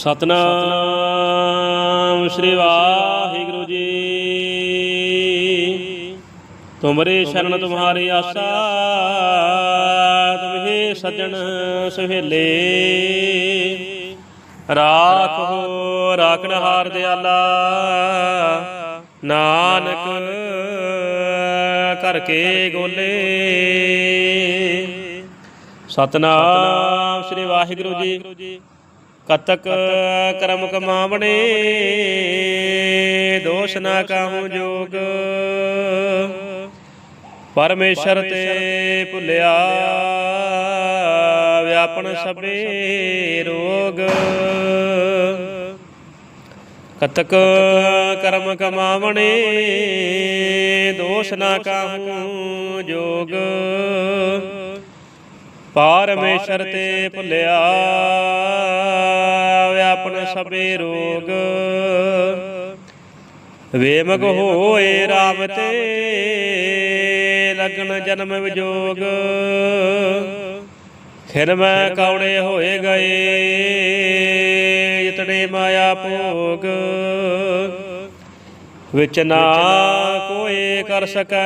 ਸਤਨਾਮ ਸ੍ਰੀ ਵਾਹਿਗੁਰੂ ਜੀ। ਤੁਮਰੇ ਸ਼ਰਨ ਤੁਮਹਾਰੀ ਆਸਾ, ਤੁਮਹੇ ਸਜਣ ਸੁਹੇਲੇ। ਰਾਖੋ ਰਾਖਣ ਹਾਰ ਦਿਆਲਾ, ਨਾਨਕ ਕਰਕੇ ਗੋਲੇ। ਸਤਨਾਮ ਸ੍ਰੀ ਵਾਹਿਗੁਰੂ ਜੀ। ਕਤਕ ਕਰਮ ਕਮਾਵਣੇ ਦੋਸ਼ ਨਾ ਕਾਹੂ ਜੋਗ। ਪਰਮੇਸ਼ਰ ਤੇ ਭੁੱਲਿਆ ਵਿਆਪਨ ਸਭੇ ਰੋਗ। ਕਤਕ ਕਰਮ ਕਮਾਵਣੇ ਦੋਸ਼ ਨਾ ਕਾਹੂ ਜੋਗ। ਪਰਮੇਸ਼ਰ ਤੇ ਭੁੱਲਿਆ ਵਿਆਪਨ ਸਭੇ ਰੋਗ। ਵੇਮਗ ਹੋਏ RAM ਤੇ ਲਗਨ ਜਨਮ ਵਿਜੋਗ। ਖਿਰ ਮੈਂ ਕੌੜੇ ਹੋਏ ਗਏ ਇਤਨੇ ਮਾਇਆ ਭੋਗ। ਵਿਚ ਨਾ ਕੋਈ ਕਰ ਸਕੈ,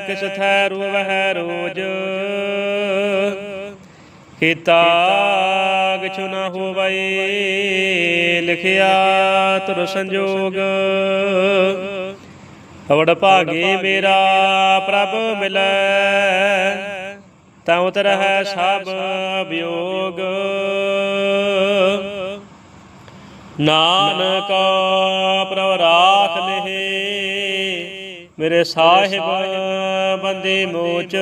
ਕਿਸ ਥੈ ਰੋਵਹਿ ਰੋਜ। ਕੀਤਾ ਕਿਛੁ ਨਾ ਹੋਵਈ, ਲਿਖਿਆ ਤੁਰ ਸੰਜੋਗ। ਅਵੜ ਭਾਗੇ ਮੇਰਾ ਪ੍ਰਭ ਮਿਲੈ, ਤਾਂ ਉਤਰ ਸਭ ਵਿਯੋਗ ਨਾਨਕ ਪ੍ਰਭ ਰਾਖ ਲਹਿ। ਮੇਰੇ ਸਾਹਿਬ ਬੰਦੇ ਮੋਚ।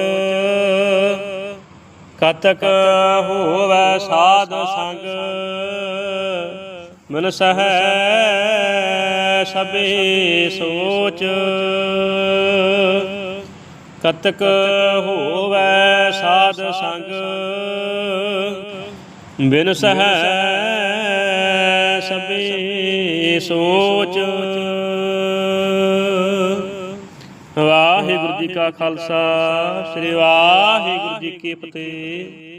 ਕਤਕ ਹੋਵੈ ਸਾਧ ਸੰਗ। ਮਨ ਸਹੈ ਸਭੇ ਸੋਚ। ਕਤਕ ਹੋਵੈ ਸਾਧ ਸੰਗ। ਬਿਨ ਸਹੈ ਸਭੇ ਸੋਚ। ਵਾਹਿਗੁਰੂ ਜੀ ਕਾ ਖਾਲਸਾ ਸ੍ਰੀ ਵਾਹਿਗੁਰੂ ਜੀ ਕੀ ਫਤਿਹ।